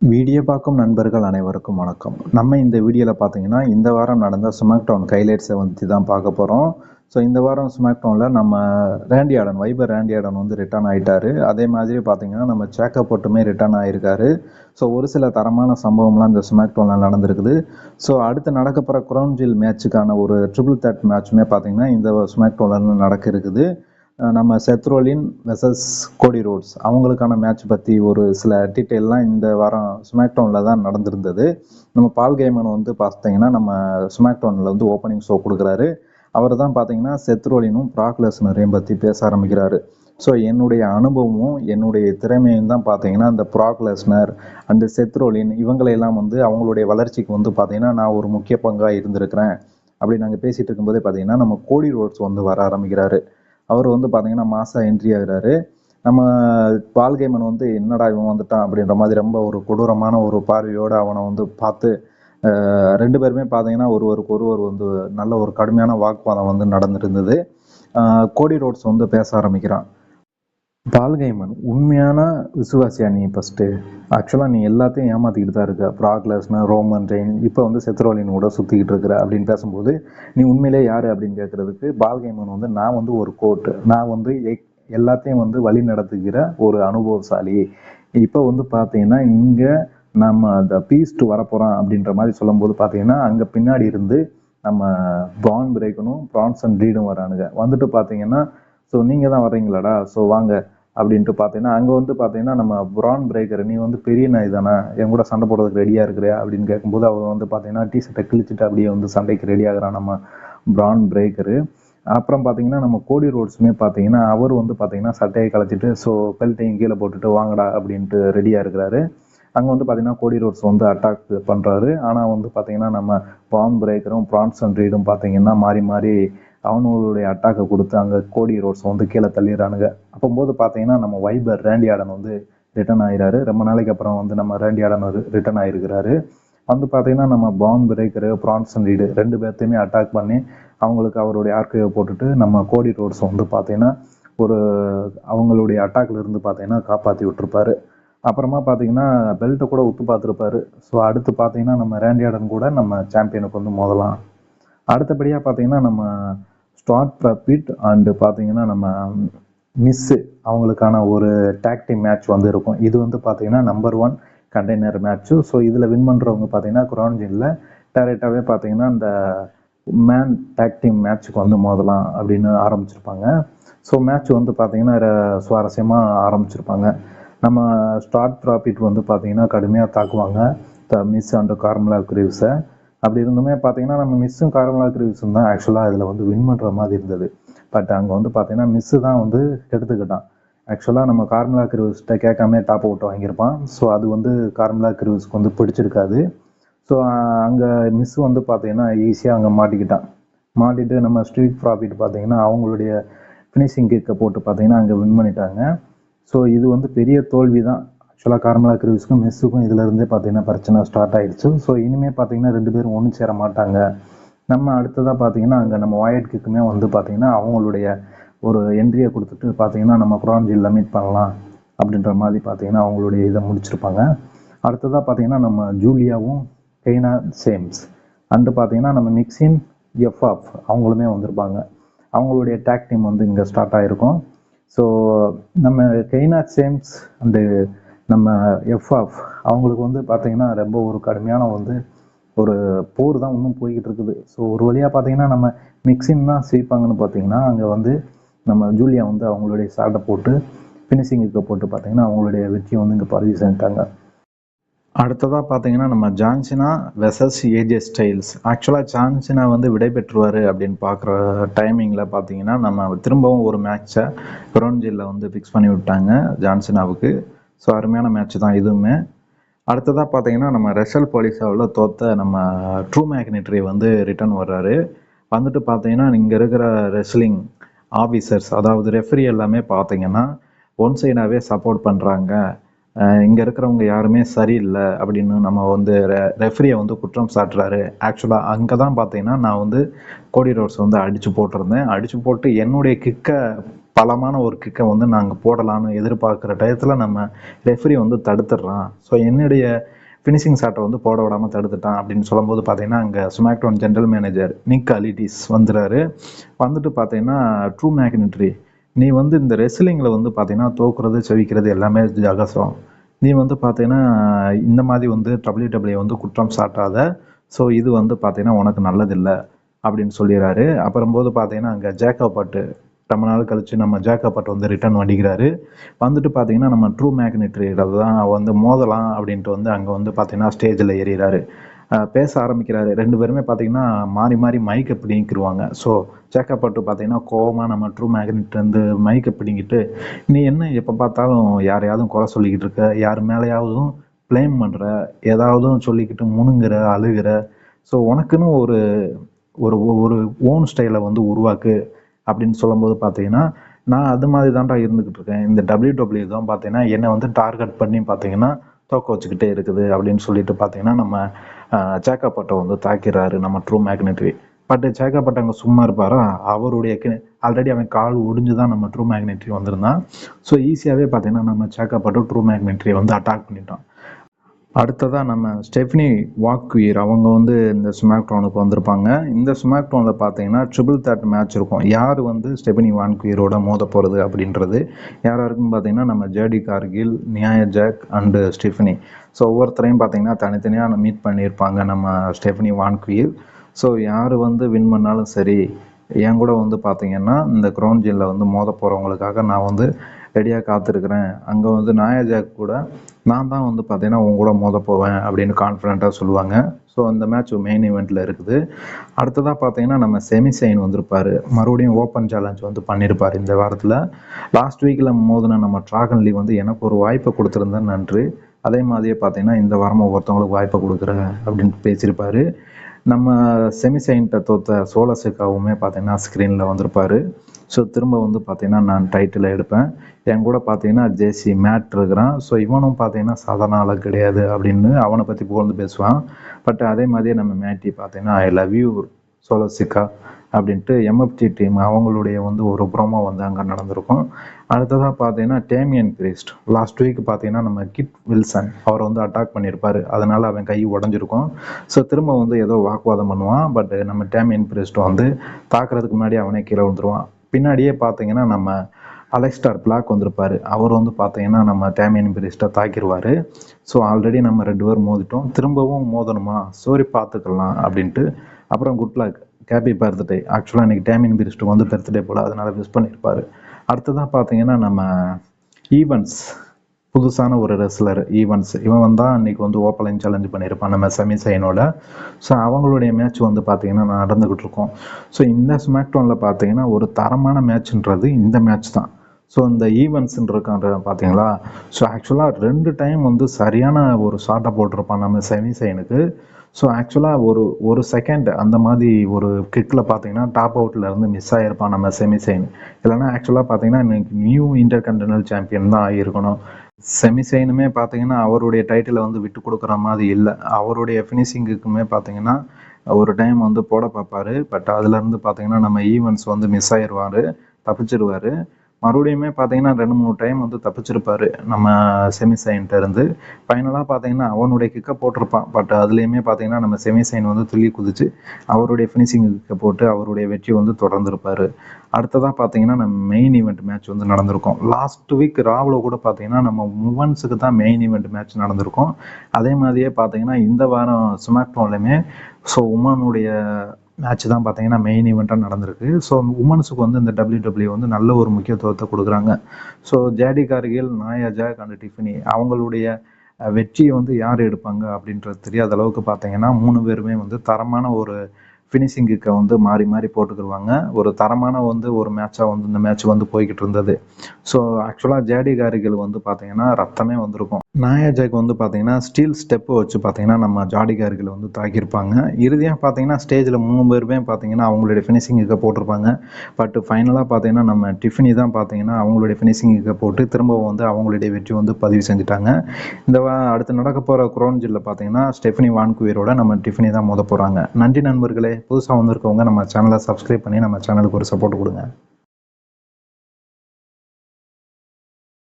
Video பார்க்கும் நண்பர்கள் அனைவருக்கும் வணக்கம். நம்ம இந்த வீடியோவில் பார்த்தீங்கன்னா இந்த வாரம் நடந்த ஸ்மாக்டவுன் கைலைட்ஸை வந்து தான் பார்க்க போகிறோம் ஸோ இந்த வாரம் ஸ்மாக்டவுனில் நம்ம Randy Orton Viper Randy Orton வந்து ரிட்டர்ன் ஆகிட்டாரு அதே மாதிரி பார்த்தீங்கன்னா நம்ம சேக்கப் போட்டுமே ரிட்டர்ன் ஆகியிருக்காரு ஸோ ஒரு சில தரமான சம்பவம்லாம் இந்த ஸ்மாக்டவுனில் நடந்திருக்குது. ஸோ அடுத்து நடக்க போகிற குரௌன்ஜில் மேட்சுக்கான ஒரு ட்ரிபிள் தேர்ட் மேட்சுமே பார்த்தீங்கன்னா இந்த ஸ்மாக்டவுனில் நடக்க இருக்குது. நம்ம Seth Rollins versus Cody Rhodes அவங்களுக்கான மேட்ச் பற்றி ஒரு சில டீட்டெயில்லாம் இந்த வாரம் ஸ்மாக்டவுனில் தான் நடந்திருந்தது. நம்ம பால் கேமன் வந்து பார்த்தீங்கன்னா நம்ம ஸ்மாக்டவுனில் வந்து ஓப்பனிங் ஷோ கொடுக்குறாரு. அவர் தான் பார்த்தீங்கன்னா செத்ரோலினும் ப்ராக்லெஸ்னரையும் பற்றி பேச ஆரம்பிக்கிறாரு. ஸோ என்னுடைய அனுபவமும் என்னுடைய திறமையும் தான் பார்த்தீங்கன்னா இந்த ப்ராக்லெஸ்னர் அந்த அண்டு செத்ரோலின் இவங்களையெல்லாம் வந்து அவங்களுடைய வளர்ச்சிக்கு வந்து பார்த்தீங்கன்னா நான் ஒரு முக்கிய பங்காக இருந்திருக்கிறேன். அப்படி நாங்கள் பேசிகிட்டு இருக்கும்போதே பார்த்தீங்கன்னா நம்ம கோடி ரோட்ஸ் வந்து வர ஆரம்பிக்கிறாரு. அவர் வந்து பார்த்தீங்கன்னா மாசா என்ட்ரி ஆகுறாரு. நம்ம பால்கேமன் வந்து என்னடா இவன் வந்துட்டான் அப்படின்ற மாதிரி ரொம்ப ஒரு கொடூரமான ஒரு பார்வையோடு அவனை வந்து பார்த்து ரெண்டு பேருமே பார்த்தீங்கன்னா ஒருவருக்கு ஒருவர் வந்து நல்ல ஒரு கடுமையான வாக்குவாதம் வந்து நடந்துருந்தது. இருந்தது கோடி ரோட்ஸ் வந்து பேச ஆரம்பிக்கிறான். பால்கைமன் உண்மையான விசுவாசியா நீ ஃபஸ்ட்டு ஆக்சுவலாக நீ எல்லாத்தையும் ஏமாற்றிக்கிட்டு தான் இருக்க. ப்ராக்லஸ்னு ரோமன் ரெயின் இப்போ வந்து செத்ரோலின் கூட சுற்றிக்கிட்டு இருக்கிற அப்படின்னு பேசும்போது நீ உண்மையிலே யார் அப்படின்னு கேட்குறதுக்கு பால்கைமன் வந்து நான் வந்து ஒரு கோட்டு நான் வந்து எல்லாத்தையும் வந்து வழி நடத்துகிற ஒரு அனுபவசாலி. இப்போ வந்து பார்த்தீங்கன்னா இங்கே நம்ம அந்த பீஸ்ட் வரப்போகிறோம் அப்படின்ற மாதிரி சொல்லும்போது பார்த்தீங்கன்னா அங்கே பின்னாடி இருந்து நம்ம ப்ரான் பிரேக்கனும் ப்ரான்சன் ரீடும் வரானுங்க. வந்துட்டு பார்த்தீங்கன்னா ஸோ நீங்கள் தான் வர்றீங்களாடா? ஸோ வாங்க அப்படின்ட்டு பார்த்தீங்கன்னா அங்கே வந்து பார்த்தீங்கன்னா நம்ம ப்ரான் பிரேக்கர் நீ வந்து பெரிய நாய் தானே? என் கூட சண்டை போடுறதுக்கு ரெடியாக இருக்கிறியா? அப்படின்னு கேட்கும்போது அவர் வந்து பார்த்தீங்கன்னா டி ஷர்ட்டை கிழிச்சிட்டு அப்படியே வந்து சண்டைக்கு ரெடி ஆகுறான் நம்ம ப்ரான் பிரேக்கரு அப்புறம் பார்த்தீங்கன்னா நம்ம கோடி ரோட்ஸுமே பார்த்தீங்கன்னா அவர் வந்து பார்த்தீங்கன்னா சட்டையை கலைச்சிட்டு ஸோ பெல்ட்டையும் கீழே போட்டுட்டு வாங்கடா அப்படின்ட்டு ரெடியாக இருக்கிறாரு. அங்கே வந்து பார்த்தீங்கன்னா கோடி ரோட்ஸ் வந்து அட்டாக் பண்ணுறாரு ஆனால் வந்து பார்த்தீங்கன்னா நம்ம பாம் பிரேக்கரும் பிரான்சன் ரீடும் பார்த்தீங்கன்னா மாறி மாறி அவனுடைய அட்டாக்கை கொடுத்து அங்கே கோடி ரோட்ஸ் வந்து கீழே தள்ளிடுறானுங்க. அப்போம்போது பார்த்தீங்கன்னா நம்ம வைபர் ரேண்டி ஆடன் வந்து ரிட்டர்ன் ஆயிராரு ரொம்ப நாளைக்கு அப்புறம் வந்து நம்ம ரேண்டி ஆடன் ரிட்டர்ன் ஆயிருக்கிறாரு. வந்து பார்த்தீங்கன்னா நம்ம பாம் பிரேக்கரு ப்ரான்சன் ரீடு ரெண்டு பேர்த்தையுமே அட்டாக் பண்ணி அவங்களுக்கு அவருடைய ஆர்கைவை போட்டுட்டு நம்ம கோடி ரோட்ஸ் வந்து பார்த்தீங்கன்னா ஒரு அவங்களுடைய அட்டாக்ல இருந்து பார்த்தீங்கன்னா காப்பாற்றி விட்டுருப்பாரு. அப்புறமா பார்த்தீங்கன்னா பெல்ட்டை கூட உத்து பார்த்துருப்பாரு. ஸோ அடுத்து பார்த்தீங்கன்னா நம்ம ரேண்டி ஆடன் கூட நம்ம சாம்பியனுக்கு வந்து மோதலாம். அடுத்தபடியாக பார்த்தீங்கன்னா நம்ம ஸ்டார்ட் ப்ராபிட் அண்டு பார்த்தீங்கன்னா நம்ம மிஸ்ஸு அவங்களுக்கான ஒரு டாக் டீம் மேட்ச் வந்து இருக்கும் இது வந்து பார்த்தீங்கன்னா number one container match so இதில் வின் பண்ணுறவங்க பார்த்தீங்கன்னா குரான்ஜினில் டேரெக்டாகவே பார்த்தீங்கன்னா இந்த மேன் டாக் டீம் மேட்ச்சுக்கு வந்து மோதலாம் அப்படின்னு ஆரம்பிச்சிருப்பாங்க. ஸோ மேட்ச் வந்து பார்த்தீங்கன்னா சுவாரஸ்யமாக ஆரம்பிச்சிருப்பாங்க. நம்ம ஸ்டார்ட் ப்ராஃபிட் வந்து பார்த்தீங்கன்னா கடுமையாக தாக்குவாங்க. த மிஸ் அண்ட் கார்மலா கிரீவ்ஸை அப்படி இருந்துமே பார்த்தீங்கன்னா நம்ம மிஸ்ஸும் கார்மலா கிரீவ்ஸும் தான் ஆக்சுவலாக இதில் வந்து வின் பண்ணுற மாதிரி இருந்தது. பட் அங்கே வந்து பார்த்தீங்கன்னா மிஸ்ஸு தான் வந்து எடுத்துக்கிட்டான். ஆக்சுவலாக நம்ம கார்மலா கிரீவ்ஸ்கிட்ட கேட்காம டாப் அவுட் வாங்கியிருப்பான். ஸோ அது வந்து கார்மலா கிரீவ்ஸ்க்கு வந்து பிடிச்சிருக்காது. ஸோ அங்கே மிஸ் வந்து பார்த்தீங்கன்னா ஈஸியாக அங்கே மாட்டிக்கிட்டான். மாட்டிட்டு நம்ம ஸ்ட்ரீட் ப்ராஃபிட் பார்த்தீங்கன்னா அவங்களுடைய ஃபினிஷிங் கிக்கை போட்டு பார்த்தீங்கன்னா அங்கே வின் பண்ணிட்டாங்க. ஸோ இது வந்து பெரிய தோல்வி தான். ஆக்சுவலாக கார்மலா கிரீவ்ஸ்க்கும் மிஸ்ஸுக்கும் இதுலேருந்தே பார்த்தீங்கன்னா பிரச்சனை ஸ்டார்ட் ஆகிடுச்சு ஸோ இனிமேல் பார்த்தீங்கன்னா ரெண்டு பேரும் ஒன்று சேர மாட்டாங்க. நம்ம அடுத்ததாக பார்த்தீங்கன்னா அங்கே நம்ம வாயட்குக்குமே வந்து பார்த்தீங்கன்னா அவங்களுடைய ஒரு என்ட்ரியை கொடுத்துட்டு பார்த்தீங்கன்னா நம்ம குரான்ஜியில் மீட் பண்ணலாம் அப்படின்ற மாதிரி பார்த்தீங்கன்னா அவங்களுடைய இதை முடிச்சிருப்பாங்க. அடுத்ததாக பார்த்தீங்கன்னா நம்ம ஜூலியாவும் கெய்னா சேம்ஸ். அண்டு பார்த்தீங்கன்னா நம்ம மிக்ஸின் எஃப்ஆப் அவங்களுமே வந்திருப்பாங்க. அவங்களுடைய டேக் டீம் வந்து இங்கே ஸ்டார்ட் ஆகிருக்கும் ஸோ நம்ம கெய்னா சேம்ஸ் அண்டு நம்ம எஃப்ஆப் அவங்களுக்கு வந்து பார்த்தீங்கன்னா ரொம்ப ஒரு கடுமையான வந்து ஒரு போர் தான் இன்னும் போய்கிட்டு இருக்குது ஸோ ஒரு வழியாக பார்த்தீங்கன்னா நம்ம மிக்சின் தான் சிரிப்பாங்கன்னு பார்த்தீங்கன்னா அங்கே வந்து நம்ம ஜூலியா வந்து அவங்களுடைய சாட்டை போட்டு ஃபினிஷிங்குக்கு போட்டு பார்த்தீங்கன்னா அவங்களுடைய வெற்றியை வந்து இங்கே பதிவு செஞ்சுட்டாங்க அடுத்ததாக பார்த்தீங்கன்னா நம்ம John Cena versus AJ Styles ஆக்சுவலாக ஜான்சினா வந்து விடைபெற்றுவார் அப்படின்னு பார்க்குற டைமிங்கில் பார்த்தீங்கன்னா நம்ம திரும்பவும் ஒரு மேட்ச்சை குரோன்ஜில் வந்து ஃபிக்ஸ் பண்ணி விட்டாங்க ஜான்சினாவுக்கு. ஸோ அருமையான மேட்ச் தான் இதுவுமே. அடுத்ததாக பார்த்தீங்கன்னா நம்ம ரெஷல் போலீஸாவில் தோத்த நம்ம ட்ரூ மேக்னெட்ரி வந்து ரிட்டர்ன் வர்றாரு. வந்துட்டு பார்த்தீங்கன்னா இங்கே இருக்கிற ரெஸ்லிங் ஆஃபீஸர்ஸ் அதாவது ரெஃப்ரி எல்லாமே பார்த்தீங்கன்னா ஒன் சைடாகவே சப்போர்ட் பண்ணுறாங்க இங்கே இருக்கிறவங்க யாருமே சரியில்லை அப்படின்னு நம்ம வந்து ரெ ரெஃப்ரியை வந்து குற்றம் சாட்டுறாரு. ஆக்சுவலாக அங்கே தான் பார்த்தீங்கன்னா நான் வந்து கோடி ரோட்ஸ் வந்து அடித்து போட்டிருந்தேன். அடித்து போட்டு என்னுடைய கிக்கை பலமான ஒரு கிக்கை வந்து நாங்கள் போடலான்னு எதிர்பார்க்குற டயத்தில் நம்ம ரெஃப்ரி வந்து தடுத்துடுறான். ஸோ என்னுடைய ஃபினிஷிங் ஷாட்டை வந்து போட விடாமல் தடுத்துட்டான் அப்படின்னு சொல்லும்போது பார்த்தீங்கன்னா அங்கே SmackDown general manager Nick Aldis வந்துடுறாரு வந்துட்டு பார்த்தீங்கன்னா ட்ரூ மேக்னெட்ரி நீ வந்து இந்த ரெஸ்லிங்கில் வந்து பார்த்தீங்கன்னா தோக்குறது செவிக்கிறது எல்லாமே ஜகசம். நீ வந்து பார்த்தீங்கன்னா இந்த மாதிரி வந்து டபிள்யூ டபிள்யூ வந்து குற்றம் சாட்டாத. ஸோ இது வந்து பார்த்தீங்கன்னா உனக்கு நல்லதில்லை அப்படின்னு சொல்லிடுறாரு அப்புறம் போது பார்த்தீங்கன்னா அங்கே ஜேக்கப் பட்டு ரொம்ப நாள் கழிச்சு நம்ம ஜேக்கப் வந்து ரிட்டர்ன் வண்டிக்கிறாரு வந்துட்டு பார்த்தீங்கன்னா நம்ம ட்ரூ மேக்னெட்ரியில் தான் வந்து மோதலாம் அப்படின்ட்டு வந்து அங்கே வந்து பார்த்தீங்கன்னா ஸ்டேஜில் ஏறிறாரு. பேச ஆரம்பிக்கிறாரு. ரெண்டு பேருமே பார்த்தீங்கன்னா மாறி மாறி மைக்கை பிடிங்கிருவாங்க ஸோ சேக்கப்பட்டு பார்த்தீங்கன்னா கோவமாக நம்ம ட்ரூ மேக்னெட் வந்து மைக்கை பிடிங்கிட்டு நீ என்ன எப்போ பார்த்தாலும் யாரையாவது குறை சொல்லிக்கிட்டு இருக்க? யார் மேலேயாவதும் ப்ளேம் பண்ணுற ஏதாவதும் சொல்லிக்கிட்டு முணுங்குற அழுகிற? ஸோ உனக்குன்னு ஒரு ஒரு ஒரு ஓன் ஸ்டைலை வந்து உருவாக்கு. அப்படின்னு சொல்லும்போது பார்த்தீங்கன்னா நான் அது மாதிரி தான்டா இருந்துக்கிட்டு இருக்கேன் இந்த டபிள்யூ டபிள்யூ தான் பார்த்தீங்கன்னா என்னை வந்து டார்கெட் பண்ணி பார்த்தீங்கன்னா தோக்க வச்சுக்கிட்டே இருக்குது அப்படின்னு சொல்லிட்டு பார்த்தீங்கன்னா நம்ம சேக்கப்பட்டை வந்து தாக்கிறாரு நம்ம ட்ரூ மேக்னெட்ரி பட் சேக்கப்பட்ட அங்கே சும்மா இருப்பாரா? அவருடைய ஆல்ரெடி அவன் கால் ஒடிஞ்சு தான் நம்ம ட்ரூ மேக்னெட்ரி வந்திருந்தான். ஸோ ஈஸியாகவே பார்த்தீங்கன்னா நம்ம சேக்கப்பட்டு ட்ரூ மேக்னெட்ரியை வந்து அட்டாக் பண்ணிட்டோம். அடுத்ததாக நம்ம ஸ்டெஃப்னி வாக்குயர் அவங்க வந்து இந்த ஸ்மாக் வந்திருப்பாங்க. இந்த ஸ்மாக் பார்த்தீங்கன்னா ட்ரிபிள் தேர்ட் மேட்ச் இருக்கும். யார் வந்து ஸ்டெஃப்னி வான்குயரோட மோத போகிறது அப்படின்றது? யார் யாருக்குன்னு பார்த்தீங்கன்னா நம்ம ஜேடி கார்கில் நியாய ஜாக் அண்டு ஸ்டெஃப்னி. ஸோ ஒவ்வொருத்தரையும் பார்த்தீங்கன்னா தனித்தனியாக மீட் பண்ணியிருப்பாங்க நம்ம ஸ்டெஃப்னி வான்குயர் ஸோ யார் வந்து வின் பண்ணாலும் சரி என் கூட வந்து பார்த்தீங்கன்னா இந்த க்ரௌன் ஜெல்லில் வந்து மோத போகிறவங்களுக்காக நான் வந்து ரெடியாக காத்திருக்கிறேன். அங்கே வந்து நாயஜாக் கூட நான் தான் வந்து பார்த்தீங்கன்னா உங்க கூட மோத போவேன் அப்படின்னு கான்ஃபிடென்ட்டாக சொல்லுவாங்க. ஸோ அந்த மேட்ச் மெயின் ஈவெண்ட்டில் இருக்குது. அடுத்ததாக பார்த்தீங்கன்னா நம்ம செமி சைன் மறுபடியும் ஓப்பன் சேலஞ்ச் வந்து பண்ணியிருப்பார் இந்த வாரத்தில். லாஸ்ட் வீக்கில் மோதின நம்ம ட்ராகன் வந்து எனக்கு ஒரு வாய்ப்பை கொடுத்துருந்தேன் நன்றி. அதே மாதிரியே பார்த்தீங்கன்னா இந்த வாரம் ஒவ்வொருத்தவங்களுக்கு வாய்ப்பை கொடுக்குறேன் அப்படின்னு பேசியிருப்பார். நம்ம செமிசைன்ட்ட தோத்த சோலசுக்காவுமே பார்த்தீங்கன்னா ஸ்க்ரீனில் வந்திருப்பார். ஸோ திரும்ப வந்து பார்த்தீங்கன்னா நான் டைட்டில் எடுப்பேன். என் கூட பார்த்தீங்கன்னா ஜேசி மேட் இருக்கிறான். ஸோ இவனும் பார்த்தீங்கன்னா சாதாரண ஆளு கிடையாது அப்படின்னு அவனை பற்றி புகழ்ந்து பேசுவான். பட் அதே மாதிரியே நம்ம மேட்டி பார்த்தீங்கன்னா ஐ லவ் யூ சோலசிக்கா அப்படின்ட்டு எம்எஃப்டி டீம் அவங்களுடைய வந்து ஒரு ப்ரோமோ வந்து அங்கே நடந்திருக்கும். அடுத்ததாக பார்த்தீங்கன்னா டேமியன் கிரிஸ்ட் லாஸ்ட் வீக் பார்த்தீங்கன்னா நம்ம கிட் வில்சன் அவர் வந்து அட்டாக் பண்ணியிருப்பார். அதனால் அவன் கை உடஞ்சிருக்கும். ஸோ திரும்ப வந்து ஏதோ வாக்குவாதம் பண்ணுவான். பட் நம்ம டேமியன் கிரிஸ்ட் வந்து தாக்குறதுக்கு முன்னாடி அவனே கீழே விழுந்துருவான். பின்னாடியே பார்த்தீங்கன்னா நம்ம அலெக்ஸ்டார் பிளாக் வந்திருப்பார். அவர் வந்து பார்த்தீங்கன்னா நம்ம டேமியன் பிரிஸ்ட்டை தாக்கிடுவார் ஸோ ஆல்ரெடி நம்ம ரெண்டு பேரும் மோதிட்டோம். திரும்பவும் மோதணுமா? சோரி பார்த்துக்கலாம் அப்படின்ட்டு. அப்புறம் குட் லக் ஹாப்பி பர்த்டே ஆக்சுவலாக இன்றைக்கி டேமியன் பிரிஸ்ட்டு வந்து பர்த்டே போல் அதனால் மிஸ் பண்ணியிருப்பாரு அடுத்ததாக பார்த்தீங்கன்னா நம்ம ஈவெண்ட்ஸ் புதுசான ஒரு ரெஸ்லர் ஈவெண்ட்ஸ் இவன் வந்தால் அன்னைக்கு வந்து ஓப்பலைன் சேலஞ்ச் பண்ணியிருப்பான் நம்ம செமி சைனோட ஸோ அவங்களுடைய மேட்ச் வந்து பார்த்தீங்கன்னா நடந்துக்கிட்டு இருக்கோம். ஸோ இந்த ஸ்மாக்டோனில் பார்த்தீங்கன்னா ஒரு தரமான மேட்ச்ன்றது இந்த மேட்ச் தான். ஸோ இந்த ஈவெண்ட்ஸ்ன்னு இருக்கான்ற பார்த்தீங்களா ஸோ ஆக்சுவலாக ரெண்டு டைம் வந்து சரியான ஒரு ஷார்ட்டை போட்டிருப்பான் நம்ம செமி சைனுக்கு ஸோ ஆக்சுவலாக ஒரு ஒரு செகண்ட் அந்த மாதிரி ஒரு கிக்கில் பார்த்தீங்கன்னா டாப் அவுட்லேருந்து மிஸ் ஆகிருப்பான் நம்ம செமி சைன் இல்லைன்னா ஆக்சுவலாக பார்த்தீங்கன்னா இன்னைக்கு நியூ இன்டர் கண்டினல் சாம்பியன் தான் ஆகியிருக்கணும். செமிசைனுமே பார்த்தீங்கன்னா அவருடைய டைட்டிலை வந்து விட்டு கொடுக்குற மாதிரி இல்லை. அவருடைய ஃபினிஷிங்குக்குமே பார்த்தீங்கன்னா ஒரு டைம் வந்து போட பார்ப்பாரு. பட் அதுலேருந்து பார்த்தீங்கன்னா நம்ம ஈவெண்ட்ஸ் வந்து மிஸ் ஆயிடுவார் தப்பிச்சிடுவார் மறுபடியுமே பார்த்தீங்கன்னா ரெண்டு மூணு டைம் வந்து தப்பிச்சிருப்பாரு நம்ம செமிசைன்ட்ட இருந்து. ஃபைனலாக பார்த்தீங்கன்னா அவனுடைய கிக்கை போட்டிருப்பான். பட் அதுலேயுமே பார்த்தீங்கன்னா நம்ம செமிசைன் வந்து துள்ளி குதிச்சு அவருடைய ஃபினிஷிங் கிக்கை போட்டு அவருடைய வெற்றி வந்து தொடர்ந்துருப்பாரு. அடுத்ததாக பார்த்தீங்கன்னா நம்ம மெயின் ஈவெண்ட் மேட்ச் வந்து நடந்திருக்கும். லாஸ்ட் வீக் ராவில் கூட பார்த்தீங்கன்னா நம்ம உமன்ஸுக்கு தான் மெயின் ஈவெண்ட் மேட்ச் நடந்திருக்கும். அதே மாதிரியே பார்த்தீங்கன்னா இந்த வாரம் சுமாக்டோன்லையுமே ஸோ உமனுடைய மேட்ச் தான் பார்த்தீங்கன்னா மெயின் ஈவெண்ட்டாக நடந்திருக்கு. ஸோ உமன்ஸுக்கு வந்து இந்த டபிள்யூ டபிள்யூ வந்து நல்ல ஒரு முக்கியத்துவத்தை கொடுக்குறாங்க. ஸோ ஜேடி கார்கில் நாயா ஜாக் அண்ட் டிஃபினி அவங்களுடைய வெற்றியை வந்து யார் எடுப்பாங்க அப்படின்றது தெரியாத அளவுக்கு பார்த்தீங்கன்னா மூணு பேருமே வந்து தரமான ஒரு ஃபினிஷிங்குக்கு வந்து மாறி மாறி போட்டுக்கிடுவாங்க. ஒரு தரமான வந்து ஒரு மேட்சாக வந்து இந்த மேட்ச் வந்து போய்கிட்டு இருந்தது. ஸோ ஆக்சுவலாக ஜேடி காரிகள் வந்து பார்த்தீங்கன்னா ரத்தமே வந்திருக்கும். நாயாஜாக்கு வந்து பார்த்தீங்கன்னா ஸ்டீல் ஸ்டெப்பு வச்சு பார்த்தீங்கன்னா நம்ம ஜாடிகார்களை வந்து தாக்கியிருப்பாங்க. இறுதியாக பார்த்தீங்கன்னா ஸ்டேஜில் மூணு பேருமே பார்த்தீங்கன்னா அவங்களுடைய ஃபினிஷிங்குக்கு போட்டிருப்பாங்க. பட் ஃபைனலாக பார்த்தீங்கன்னா நம்ம டிஃபினி தான் பார்த்தீங்கன்னா அவங்களுடைய ஃபினிஷிங்குக்கு போட்டு திரும்பவும் வந்து அவங்களுடைய வெற்றி வந்து பதிவு செஞ்சுட்டாங்க. இந்த வா அடுத்து நடக்க போகிற குரோன்ஜில் பார்த்தீங்கன்னா ஸ்டெஃபினி வான்குவியரோட நம்ம டிஃபினி தான் மோத போகிறாங்க நன்றி நண்பர்களே. புதுசாக வந்திருக்கவங்க நம்ம சேனலை சப்ஸ்கிரைப் பண்ணி நம்ம சேனலுக்கு ஒரு சப்போர்ட் கொடுங்க.